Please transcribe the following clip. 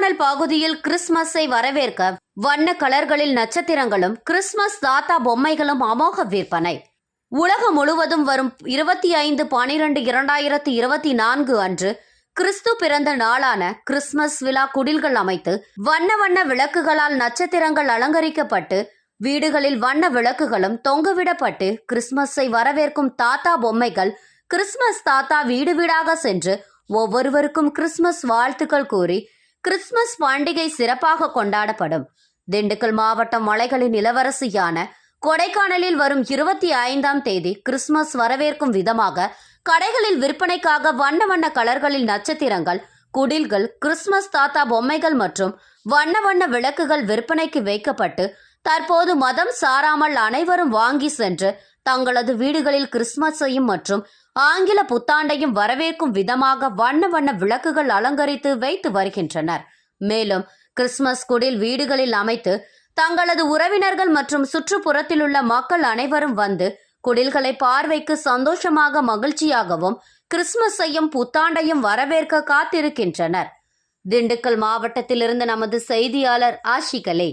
கொடைக்கானல் பகுதியில் கிறிஸ்துமஸை வரவேற்க வண்ண கலர்களில் நட்சத்திரங்களும் கிறிஸ்துமஸ் தாத்தா பொம்மைகளும் அமோக விற்பனை. உலகம் முழுவதும் வரும் இருபத்தி ஐந்து பனிரெண்டு இரண்டாயிரத்தி இருபத்தி நான்கு அன்று கிறிஸ்து பிறந்த நாளான கிறிஸ்துமஸ் விழா குடில்கள் அமைத்து வண்ண வண்ண விளக்குகளால் நட்சத்திரங்கள் அலங்கரிக்கப்பட்டு வீடுகளில் வண்ண விளக்குகளும் தொங்கவிடப்பட்டு கிறிஸ்துமஸை வரவேற்கும் தாத்தா பொம்மைகள் கிறிஸ்துமஸ் தாத்தா வீடு வீடாக சென்று ஒவ்வொருவருக்கும் கிறிஸ்துமஸ் வாழ்த்துக்கள் கூறி கிறிஸ்துமஸ் பண்டிகை சிறப்பாக கொண்டாடப்படும். திண்டுக்கல் மாவட்டம் மலைகளின் இளவரசியான கொடைக்கானலில் வரும் இருபத்தி ஐந்தாம் தேதி கிறிஸ்துமஸ் வரவேற்கும் விதமாக கடைகளில் விற்பனைக்காக வண்ண வண்ண கலர்களில் நட்சத்திரங்கள் குடில்கள் கிறிஸ்துமஸ் தாத்தா பொம்மைகள் மற்றும் வண்ண வண்ண விளக்குகள் விற்பனைக்கு வைக்கப்பட்டு தற்போது மதம் சாராமல் அனைவரும் வாங்கி சென்று தங்களது வீடுகளில் கிறிஸ்துமஸையும் மற்றும் ஆங்கில புத்தாண்டையும் வரவேற்கும் விதமாக வண்ண வண்ண விளக்குகள் அலங்கரித்து வைத்து வருகின்றனர். மேலும் கிறிஸ்துமஸ் குடில் வீடுகளில் அமைத்து தங்களது உறவினர்கள் மற்றும் சுற்றுப்புறத்தில் உள்ள மக்கள் அனைவரும் வந்து குடில்களை பார்வைக்கு சந்தோஷமாக மகிழ்ச்சியாகவும் கிறிஸ்துமஸையும் புத்தாண்டையும் வரவேற்க காத்திருக்கின்றனர். திண்டுக்கல் மாவட்டத்திலிருந்து நமது செய்தியாளர் ஆஷிகலே.